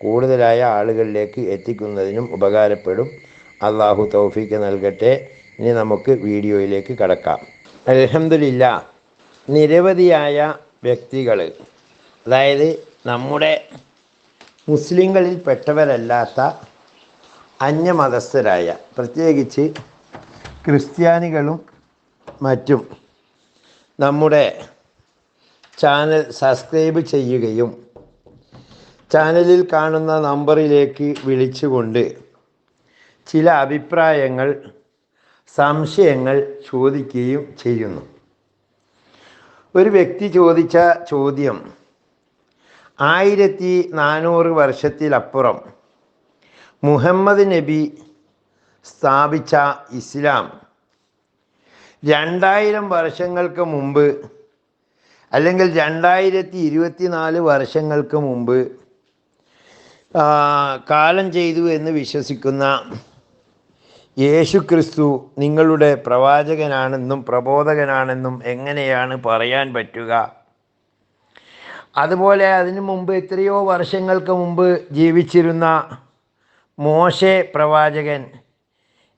കൂടുതലായ ആളുകളിലേക്ക് എത്തിക്കുന്നതിനും ഉപകാരപ്പെടും. അള്ളാഹു തൗഫീക്ക് നൽകട്ടെ. ഇനി നമുക്ക് വീഡിയോയിലേക്ക് കടക്കാം. അലഹമില്ല നിരവധിയായ വ്യക്തികൾ അതായത് നമ്മുടെ മുസ്ലിങ്ങളിൽ പെട്ടവരല്ലാത്ത അന്യമതസ്ഥരായ പ്രത്യേകിച്ച് ക്രിസ്ത്യാനികളും മറ്റും നമ്മുടെ ചാനൽ സബ്സ്ക്രൈബ് ചെയ്യുകയും ചാനലിൽ കാണുന്ന നമ്പറിലേക്ക് വിളിച്ചുകൊണ്ട് ചില അഭിപ്രായങ്ങൾ സംശയങ്ങൾ ചോദിക്കുകയും ചെയ്യുന്നു. ഒരു വ്യക്തി ചോദിച്ച ചോദ്യം ആയിരത്തി നാനൂറ് വർഷത്തിലപ്പുറം മുഹമ്മദ് നബി സ്ഥാപിച്ച ഇസ്ലാം രണ്ടായിരം വർഷങ്ങൾക്ക് മുമ്പ് അല്ലെങ്കിൽ രണ്ടായിരത്തി ഇരുപത്തിനാല് വർഷങ്ങൾക്ക് മുമ്പ് കാലം ചെയ്തു എന്ന് വിശ്വസിക്കുന്ന യേശു ക്രിസ്തു നിങ്ങളുടെ പ്രവാചകനാണെന്നും പ്രബോധകനാണെന്നും എങ്ങനെയാണ് പറയാൻ പറ്റുക? അതുപോലെ അതിനു മുമ്പ് എത്രയോ വർഷങ്ങൾക്ക് മുമ്പ് ജീവിച്ചിരുന്ന മോശെ പ്രവാചകൻ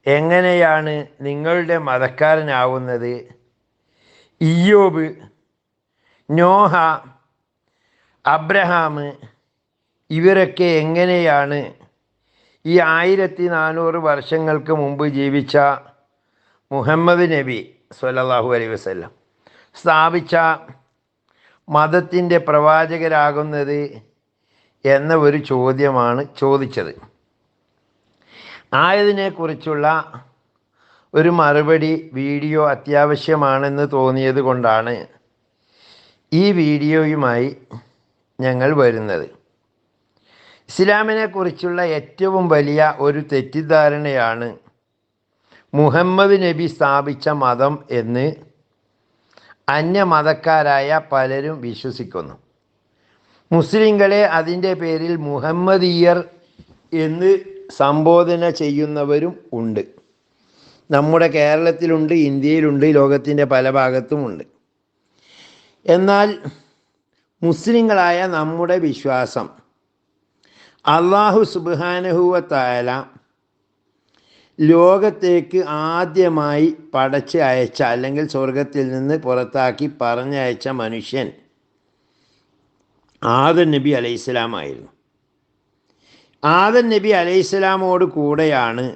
എങ്ങനെയാണ് നിങ്ങളുടെ മതക്കാരനാവുന്നത്? ഇയ്യോബ് നോഹ അബ്രഹാം ഇവരൊക്കെ എങ്ങനെയാണ് ഈ ആയിരത്തി നാനൂറ് വർഷങ്ങൾക്ക് മുമ്പ് ജീവിച്ച മുഹമ്മദ് നബി സല്ലാഹു അലൈ വസല്ലം? സ്ഥാപിച്ച മതത്തിന്റെ പ്രവാചകരാകുന്നത് എന്ന ഒരു ചോദ്യമാണ് ചോദിച്ചത്. ആയതിനെക്കുറിച്ചുള്ള ഒരു മറുപടി വീഡിയോ അത്യാവശ്യമാണെന്ന് തോന്നിയത് കൊണ്ടാണ് ഈ വീഡിയോയുമായി ഞങ്ങൾ വരുന്നത്. ഇസ്ലാമിനെ കുറിച്ചുള്ള ഏറ്റവും വലിയ ഒരു തെറ്റിദ്ധാരണയാണ് മുഹമ്മദ് നബി സ്ഥാപിച്ച മതം എന്ന് അന്യമതക്കാരായ പലരും വിശ്വസിക്കുന്നു. മുസ്ലിങ്ങളെ അതിന്റെ പേരിൽ മുഹമ്മദീയർ എന്ന് സംബോധന ചെയ്യുന്നവരും ഉണ്ട്. നമ്മുടെ കേരളത്തിലുണ്ട് ഇന്ത്യയിലുണ്ട് ലോകത്തിന്റെ പല ഭാഗത്തുമുണ്ട് എന്നാൽ മുസ്ലിങ്ങളായ നമ്മുടെ വിശ്വാസം അള്ളാഹു സുബാനഹുവത്തായാല ലോകത്തേക്ക് ആദ്യമായി പടച്ച് അയച്ച അല്ലെങ്കിൽ സ്വർഗത്തിൽ നിന്ന് പുറത്താക്കി പറഞ്ഞയച്ച മനുഷ്യൻ ആദൻ നബി അലൈഹിസ്ലാമായിരുന്നു ആദൻ നബി അലൈഹിസ്ലാമോട് കൂടെയാണ്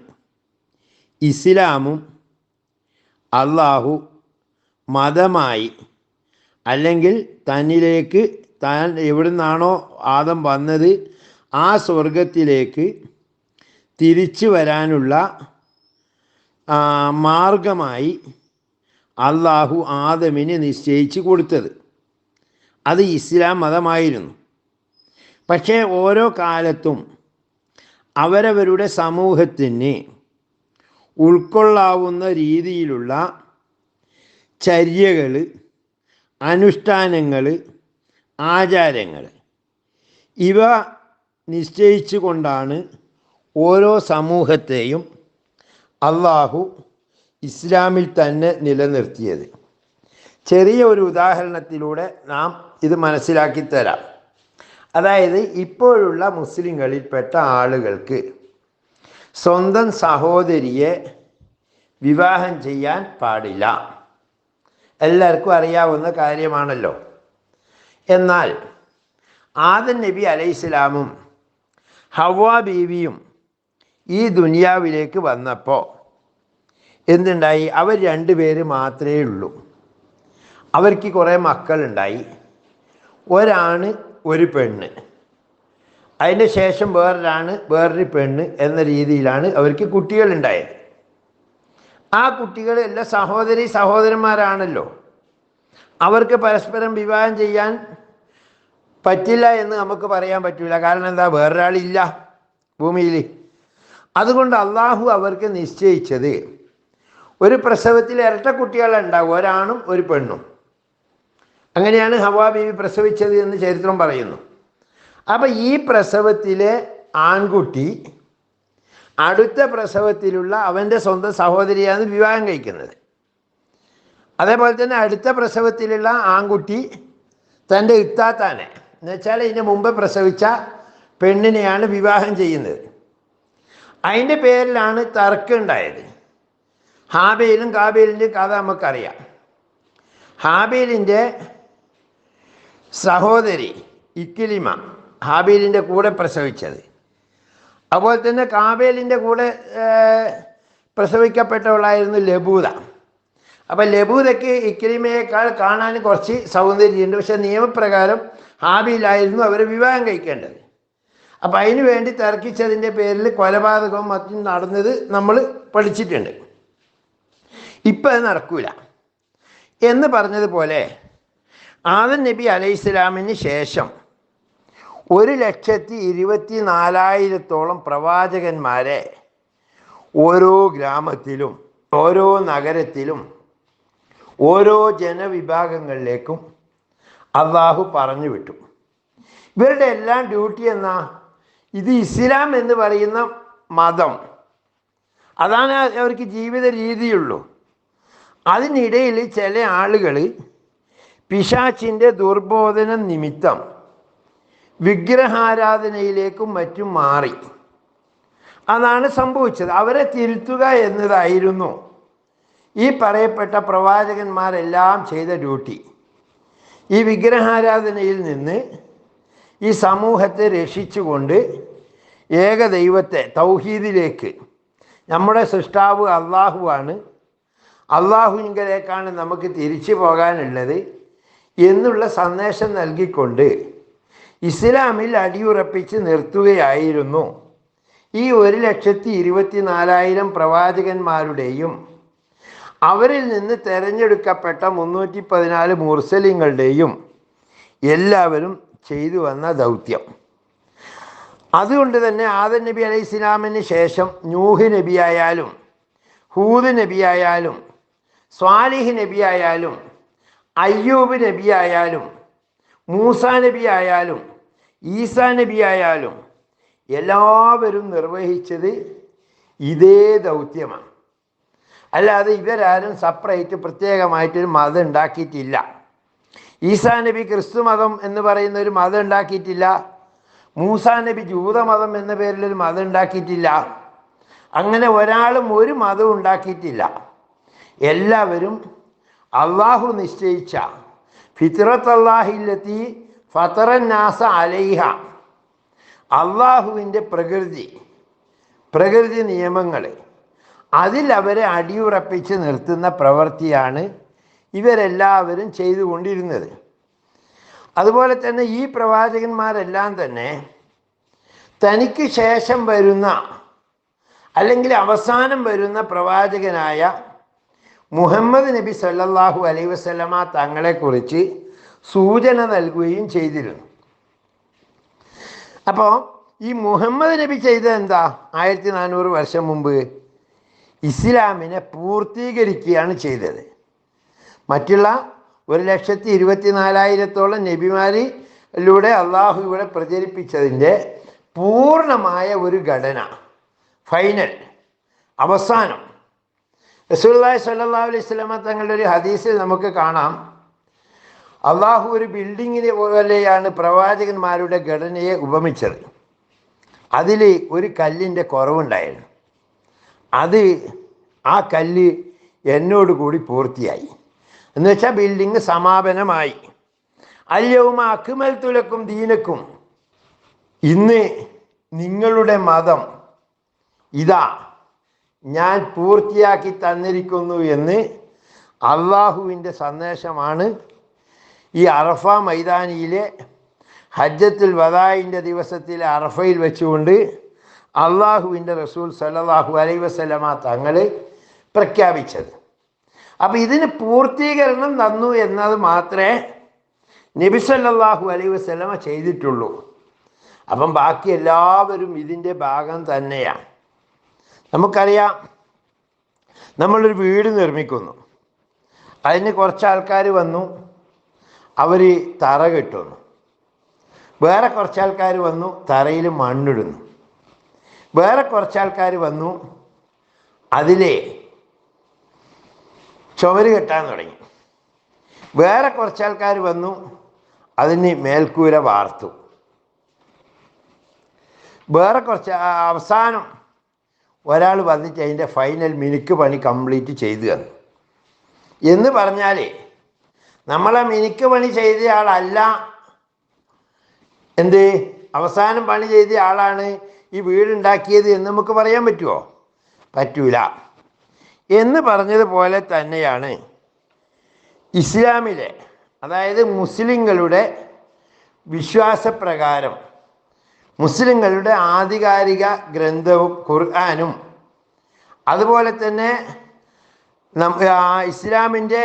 ഇസ്ലാമും അള്ളാഹു മതമായി അല്ലെങ്കിൽ തന്നിലേക്ക് താൻ എവിടുന്നാണോ ആദം വന്നത് ആ സ്വർഗത്തിലേക്ക് തിരിച്ചു വരാനുള്ള മാർഗമായി അള്ളാഹു ആദമിന് നിശ്ചയിച്ചു കൊടുത്തത്. അത് ഇസ്ലാം മതമായിരുന്നു. പക്ഷേ ഓരോ കാലത്തും അവരവരുടെ സമൂഹത്തിന് ഉൾക്കൊള്ളാവുന്ന രീതിയിലുള്ള ചര്യകൾ അനുഷ്ഠാനങ്ങൾ ആചാരങ്ങൾ ഇവ നിശ്ചയിച്ചു കൊണ്ടാണ് ഓരോ സമൂഹത്തെയും അള്ളാഹു ഇസ്ലാമിൽ തന്നെ നിലനിർത്തിയത്. ചെറിയ ഒരു ഉദാഹരണത്തിലൂടെ നാം ഇത് മനസ്സിലാക്കി തരാം. അതായത് ഇപ്പോഴുള്ള മുസ്ലിങ്ങളിൽപ്പെട്ട ആളുകൾക്ക് സ്വന്തം സഹോദരിയെ വിവാഹം ചെയ്യാൻ പാടില്ല. എല്ലാവർക്കും അറിയാവുന്ന കാര്യമാണല്ലോ. എന്നാൽ ആദൻ നബി അലൈഹിസ്ലാമും ഹവ്വ ബീവിയും ഈ ദുനിയാവിലേക്ക് വന്നപ്പോൾ എന്തുണ്ടായി? അവർ രണ്ടുപേര് മാത്രമേ ഉള്ളൂ. അവർക്ക് കുറേ മക്കളുണ്ടായി. ഒരാണ് ഒരു പെണ്ണ്. അതിന് ശേഷം വേറൊരാണ് വേറൊരു പെണ്ണ് എന്ന രീതിയിലാണ് അവർക്ക് കുട്ടികളുണ്ടായത്. ആ കുട്ടികളെല്ലാം സഹോദരി സഹോദരന്മാരാണല്ലോ. അവർക്ക് പരസ്പരം വിവാഹം ചെയ്യാൻ പറ്റില്ല എന്ന് നമുക്ക് പറയാൻ പറ്റില്ല കാരണം എന്താ? വേറൊരാളില്ല ഭൂമിയിൽ അതുകൊണ്ട് അള്ളാഹു അവർക്ക് നിശ്ചയിച്ചത് ഒരു പ്രസവത്തിൽ ഇരട്ട കുട്ടികളുണ്ടാകും ഒരാണും ഒരു പെണ്ണും. അങ്ങനെയാണ് ഹവാ ബീവി പ്രസവിച്ചത് എന്ന് ചരിത്രം പറയുന്നു. അപ്പം ഈ പ്രസവത്തിലെ ആൺകുട്ടി അടുത്ത പ്രസവത്തിലുള്ള അവന്റെ സ്വന്തം സഹോദരിയാണ് വിവാഹം കഴിക്കുന്നത്. അതേപോലെ തന്നെ അടുത്ത പ്രസവത്തിലുള്ള ആൺകുട്ടി തന്റെ ഇത്താത്താനെ. എന്നുവെച്ചാൽ ഇതിന് മുമ്പ് പ്രസവിച്ച പെണ്ണിനെയാണ് വിവാഹം ചെയ്യുന്നത്. അതിന്റെ പേരിലാണ് തർക്കമുണ്ടായത് ഹാബേലും കാബേലിന്റെ കഥ നമുക്കറിയാം. ഹാബേലിന്റെ സഹോദരി ഇക്കിലിമ ഹാബേലിന്റെ കൂടെ പ്രസവിച്ചത്. അതുപോലെ തന്നെ കാബേലിന്റെ കൂടെ പ്രസവിക്കപ്പെട്ടവളായിരുന്നു ലബൂത അപ്പം ലബൂതയ്ക്ക് ഇക്കിലിമയേക്കാൾ കാണാൻ കുറച്ച് സൗന്ദര്യമുണ്ട്. പക്ഷേ നിയമപ്രകാരം ഹാബിയിലായിരുന്നു അവർ വിവാഹം കഴിക്കേണ്ടത്. അപ്പം അതിന് വേണ്ടി തർക്കിച്ചതിന്റെ പേരിൽ കൊലപാതകവും മറ്റും നടന്നത് നമ്മൾ പഠിച്ചിട്ടുണ്ട്. ഇപ്പം അത് നടക്കൂല. എന്ന് പറഞ്ഞതുപോലെ ആദൻ നബി അലൈഹി ഇസ്ലാമിന് ശേഷം ഒരു ലക്ഷത്തി ഇരുപത്തി നാലായിരത്തോളം പ്രവാചകന്മാരെ ഓരോ ഗ്രാമത്തിലും ഓരോ നഗരത്തിലും ഓരോ ജനവിഭാഗങ്ങളിലേക്കും അള്ളാഹു പറഞ്ഞു വിട്ടു. ഇവരുടെ എല്ലാം ഡ്യൂട്ടി എന്നാ? ഇത് ഇസ്ലാം എന്ന് പറയുന്ന മതം. അതാണ് അവർക്ക് ജീവിത രീതിയുള്ളൂ. അതിനിടയിൽ ചില ആളുകൾ പിശാച്ചിന്റെ ദുർബോധന നിമിത്തം വിഗ്രഹാരാധനയിലേക്കും മറ്റും മാറി. അതാണ് സംഭവിച്ചത്. അവരെ തിരുത്തുക എന്നതായിരുന്നു ഈ പറയപ്പെട്ട പ്രവാചകന്മാരെല്ലാം ചെയ്ത ഡ്യൂട്ടി. ഈ വിഗ്രഹാരാധനയിൽ നിന്ന് ഈ സമൂഹത്തെ രക്ഷിച്ചുകൊണ്ട് ഏകദൈവത്തെ തൗഹീദിലേക്ക്. നമ്മുടെ സൃഷ്ടാവ് അള്ളാഹുവാണ്. അള്ളാഹുവിങ്കലേക്കാണ് നമുക്ക് തിരിച്ചു പോകാനുള്ളത് എന്നുള്ള സന്ദേശം നൽകിക്കൊണ്ട് ഇസ്ലാമിൽ അടിയുറപ്പിച്ച് നിർത്തുകയായിരുന്നു. ഈ ഒരു ലക്ഷത്തി ഇരുപത്തി നാലായിരം പ്രവാചകന്മാരുടെയും അവരിൽ നിന്ന് തെരഞ്ഞെടുക്കപ്പെട്ട മുന്നൂറ്റി പതിനാല് മുർസലിങ്ങളുടെയും എല്ലാവരും ചെയ്തു വന്ന ദൗത്യം. അതുകൊണ്ട് തന്നെ ആദൻ നബി അലൈഹി ഇസ്ലാമിന് ശേഷം നൂഹ് നബി ആയാലും ഹൂദ് നബി ആയാലും സ്വാലിഹ് നബി ആയാലും അയ്യൂബ് നബി ആയാലും മൂസ നബി ആയാലും ഈസാ നബി ആയാലും എല്ലാവരും നിർവഹിച്ചത് ഇതേ ദൗത്യമാണ്. അല്ലാതെ ഇവരാരും സെപ്പറേറ്റ് പ്രത്യേകമായിട്ടൊരു മതം ഉണ്ടാക്കിയിട്ടില്ല. ഈസാ നബി ക്രിസ്തു മതം എന്ന് പറയുന്ന ഒരു മതം ഉണ്ടാക്കിയിട്ടില്ല. മൂസാ നബി ജൂതമതം എന്ന പേരിലൊരു മതം ഉണ്ടാക്കിയിട്ടില്ല. അങ്ങനെ ഒരാളും ഒരു മതം ഉണ്ടാക്കിയിട്ടില്ല. എല്ലാവരും അള്ളാഹു നിശ്ചയിച്ച ഫിത്രത്ത് അള്ളാഹില്ലെത്തി ഫത്തറന്നാസ അലൈഹ. അള്ളാഹുവിന്റെ പ്രകൃതി പ്രകൃതി നിയമങ്ങൾ അതിൽ അവരെ അടിയുറപ്പിച്ച് നിർത്തുന്ന പ്രവൃത്തിയാണ് ഇവരെല്ലാവരും ചെയ്തുകൊണ്ടിരുന്നത്. അതുപോലെ തന്നെ ഈ പ്രവാചകന്മാരെല്ലാം തന്നെ തനിക്ക് ശേഷം വരുന്ന അല്ലെങ്കിൽ അവസാനം വരുന്ന പ്രവാചകനായ മുഹമ്മദ് നബി സല്ലാഹു അലൈ വസ്ലമ തങ്ങളെക്കുറിച്ച് സൂചന നൽകുകയും ചെയ്തിരുന്നു. അപ്പോൾ ഈ മുഹമ്മദ് നബി ചെയ്തത് എന്താ? ആയിരത്തി നാനൂറ് വർഷം മുമ്പ് ഇസ്ലാമിനെ പൂർത്തീകരിക്കുകയാണ് ചെയ്തത്. മറ്റുള്ള ഒരു ലക്ഷത്തി ഇരുപത്തി നാലായിരത്തോളം നബിമാരിലൂടെ അള്ളാഹു ഇവിടെ പ്രചരിപ്പിച്ചതിന്റെ പൂർണമായ ഒരു ഘടന ഫൈനൽ അവസാനം. റസൂല്ലായി സല്ലാ അലൈഹി സ്വലമ തങ്ങളുടെ ഒരു ഹദീസിൽ നമുക്ക് കാണാം. അള്ളാഹു ഒരു ബിൽഡിങ്ങിനെ പോലെയാണ് പ്രവാചകന്മാരുടെ ഘടനയെ ഉപമിച്ചത്. അതിൽ ഒരു കല്ലിന്റെ കുറവുണ്ടായിരുന്നു. അത് ആ കല്ല് എന്നോട് കൂടി പൂർത്തിയായി. എന്നുവെച്ചാൽ ബിൽഡിങ് സമാപനമായി. അല്യവും അക്കുമൽ തുലക്കും ദീനക്കും. ഇന്ന് നിങ്ങളുടെ മതം ഇതാ ഞാൻ പൂർത്തിയാക്കി തന്നിരിക്കുന്നു എന്ന് അള്ളാഹുവിന്റെ സന്ദേശമാണ്. ഈ അറഫ മൈതാനിയിലെ ഹജ്ജത്തുൽ വദായിന്റെ ദിവസത്തിലെ അറഫയിൽ വെച്ചുകൊണ്ട് അള്ളാഹുവിന്റെ റസൂൽ സല്ലാഹു അലൈ വസ്ലമ തങ്ങൾ പ്രഖ്യാപിച്ചത്. അപ്പം ഇതിന് പൂർത്തീകരണം തന്നു എന്നത് മാത്രമേ നബി സല്ലാഹു അലൈ വസ്ലമ ചെയ്തിട്ടുള്ളൂ. അപ്പം ബാക്കി എല്ലാവരും ഇതിന്റെ ഭാഗം തന്നെയാണ്. നമുക്കറിയാം നമ്മളൊരു വീട് നിർമ്മിക്കുന്നു. അതിന് കുറച്ച് ആൾക്കാർ വന്നു അവർ തറ കെട്ടുന്നു. വേറെ കുറച്ച് ആൾക്കാർ വന്നു തറയിൽ മണ്ണിടുന്നു. വേറെ കുറച്ച് ആൾക്കാർ വന്നു. അതിലെ ചുവര് കെട്ടാൻ തുടങ്ങി. വേറെ കുറച്ച് ആൾക്കാർ വന്നു. അതിന് മേൽക്കൂര വാർത്തു. വേറെ കുറച്ച് അവസാനം ഒരാൾ വന്നിട്ട് അതിന്റെ ഫൈനൽ മിനുക്ക് പണി കംപ്ലീറ്റ് ചെയ്തു തന്നു. എന്ന് പറഞ്ഞാൽ നമ്മളെ മിനുക്ക് പണി ചെയ്ത ആളല്ല. എന്ത്? അവസാനം പണി ചെയ്ത ആളാണ് ഈ വീടുണ്ടാക്കിയത് എന്ന് നമുക്ക് പറയാൻ പറ്റുമോ പറ്റൂല. എന്ന് പറഞ്ഞതുപോലെ തന്നെയാണ് ഇസ്ലാമിലെ അതായത് മുസ്ലിങ്ങളുടെ വിശ്വാസപ്രകാരം മുസ്ലിങ്ങളുടെ ആധികാരിക ഗ്രന്ഥവും ഖുർആാനും അതുപോലെ തന്നെ ഇസ്ലാമിന്റെ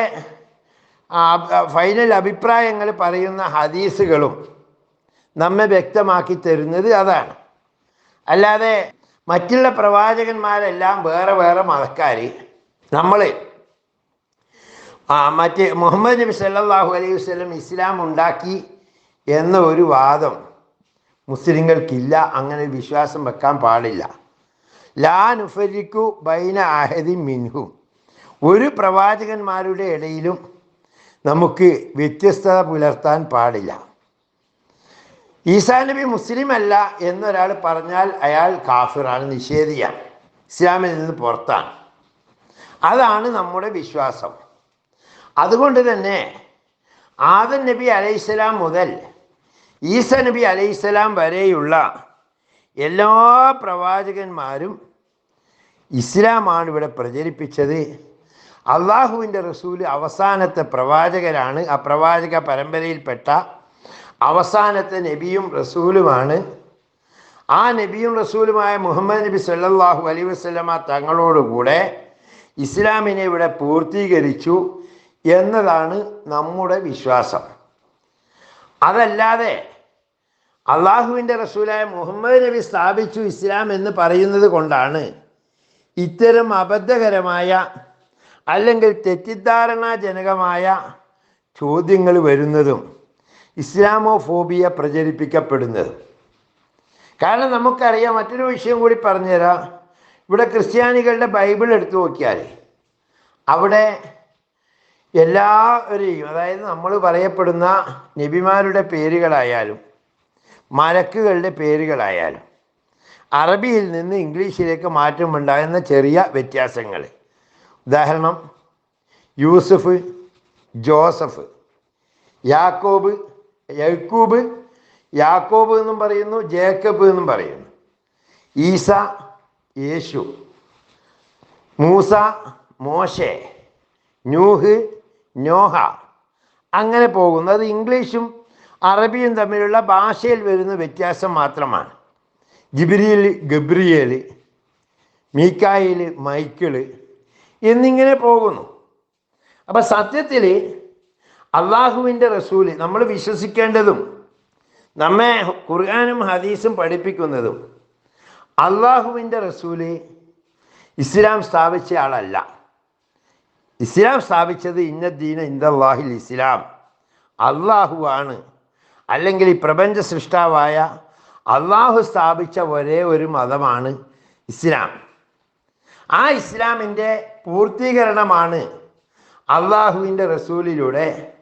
ഫൈനൽ അഭിപ്രായങ്ങൾ പറയുന്ന ഹദീസുകളും നമ്മെ വ്യക്തമാക്കി തരുന്നത് അതാണ്. അല്ലാതെ മറ്റുള്ള പ്രവാചകന്മാരെല്ലാം വേറെ വേറെ മതക്കാർ നമ്മൾ മറ്റ് മുഹമ്മദ് നബി സല്ലാഹു അലൈഹി വസ്ലം ഇസ്ലാം ഉണ്ടാക്കി എന്ന ഒരു വാദം മുസ്ലിങ്ങൾക്കില്ല അങ്ങനെ വിശ്വാസം വെക്കാൻ പാടില്ല. ലാ നുഫരിക്കു ബൈന അഹദി മിൻഹു. ഒരു പ്രവാചകന്മാരുടെ ഇടയിലും നമുക്ക് വ്യത്യസ്തത പുലർത്താൻ പാടില്ല. ഈസാ നബി മുസ്ലിം അല്ല എന്നൊരാൾ പറഞ്ഞാൽ അയാൾ കാഫിറാണ് നിഷേധിയാണ് ഇസ്ലാമിൽ നിന്ന് പുറത്താണ്. അതാണ് നമ്മുടെ വിശ്വാസം. അതുകൊണ്ട് തന്നെ ആദൻ നബി അലൈഹിസ്സലാം മുതൽ ഈസ നബി അലൈഹിസ്സലാം വരെയുള്ള എല്ലാ പ്രവാചകന്മാരും ഇസ്ലാമാണ് ഇവിടെ പ്രചരിപ്പിച്ചത്. അള്ളാഹുവിന്റെ റസൂൽ അവസാനത്തെ പ്രവാചകരാണ് ആ പ്രവാചക പരമ്പരയിൽപ്പെട്ട അവസാനത്തെ നബിയും റസൂലുമാണ്. ആ നബിയും റസൂലുമായ മുഹമ്മദ് നബി സല്ലാഹു അലൈ വസ്ലമ തങ്ങളോടുകൂടെ ഇസ്ലാമിനെ ഇവിടെ പൂർത്തീകരിച്ചു എന്നതാണ് നമ്മുടെ വിശ്വാസം. അതല്ലാതെ അള്ളാഹുവിന്റെ റസൂലായ മുഹമ്മദ് നബി സ്ഥാപിച്ചു ഇസ്ലാം എന്ന് പറയുന്നത് കൊണ്ടാണ് ഇത്തരം അബദ്ധകരമായ അല്ലെങ്കിൽ തെറ്റിദ്ധാരണാജനകമായ ചോദ്യങ്ങൾ വരുന്നതും ഇസ്ലാമോ ഫോബിയ പ്രചരിപ്പിക്കപ്പെടുന്നത്. കാരണം നമുക്കറിയാം മറ്റൊരു വിഷയം കൂടി പറഞ്ഞുതരാം. ഇവിടെ ക്രിസ്ത്യാനികളുടെ ബൈബിൾ എടുത്തു നോക്കിയാൽ അവിടെ എല്ലാവരെയും അതായത് നമ്മൾ പറയപ്പെടുന്ന നബിമാരുടെ പേരുകളായാലും മലക്കുകളുടെ പേരുകളായാലും അറബിയിൽ നിന്ന് ഇംഗ്ലീഷിലേക്ക് മാറ്റമുണ്ടാകുന്ന ചെറിയ വ്യത്യാസങ്ങൾ. ഉദാഹരണം യൂസഫ് ജോസഫ് യാക്കോബ് യക്കൂബ് യാക്കോബ് എന്നും പറയുന്നു ജേക്കബ് എന്നും പറയുന്നു. ഈസ യേശു. മൂസ മോശെ. നൂഹ് നോഹ. അങ്ങനെ പോകുന്നു. അത് ഇംഗ്ലീഷും അറബിയും തമ്മിലുള്ള ഭാഷയിൽ വരുന്ന വ്യത്യാസം മാത്രമാണ്. ജിബിരിയൽ ഗബ്രിയേൽ മീക്കായിൽ മൈക്കിൾ എന്നിങ്ങനെ പോകുന്നു. അപ്പം സത്യത്തിൽ അള്ളാഹുവിന്റെ റസൂൽ നമ്മൾ വിശ്വസിക്കേണ്ടതും നമ്മെ ഖുർആാനും ഹദീസും പഠിപ്പിക്കുന്നതും അള്ളാഹുവിന്റെ റസൂൽ ഇസ്ലാം സ്ഥാപിച്ച ആളല്ല. ഇസ്ലാം സ്ഥാപിച്ചത് ഇന്ന ദീന ഇന്ദാഹിൽ ഇസ്ലാം. അള്ളാഹു ആണ്. അല്ലെങ്കിൽ ഈ പ്രപഞ്ച സൃഷ്ടാവായ അള്ളാഹു സ്ഥാപിച്ച ഒരേ ഒരു മതമാണ് ഇസ്ലാം. ആ ഇസ്ലാമിന്റെ പൂർത്തീകരണമാണ് അള്ളാഹുവിന്റെ റസൂലിലൂടെ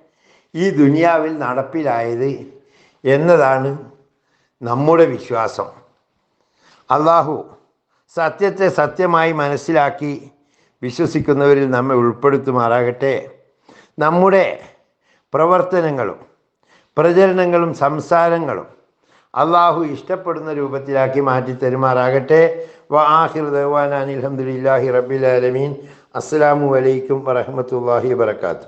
ഈ ദുനിയാവിൽ നടപ്പിലായത് എന്നതാണ് നമ്മുടെ വിശ്വാസം. അള്ളാഹു സത്യത്തെ സത്യമായി മനസ്സിലാക്കി വിശ്വസിക്കുന്നവരിൽ നമ്മെ ഉൾപ്പെടുത്തുമാറാകട്ടെ. നമ്മുടെ പ്രവർത്തനങ്ങളും പ്രചരണങ്ങളും സംസാരങ്ങളും അള്ളാഹു ഇഷ്ടപ്പെടുന്ന രൂപത്തിലാക്കി മാറ്റി തരുമാറാകട്ടെ. വാഹിർ ദവാൻ അനിൽഹമുല്ലാഹി റബ്ബിൽ ആലമീൻ. അസ്സലാമു അലൈക്കും വറഹമത്തല്ലാഹി വബർക്കാത്തു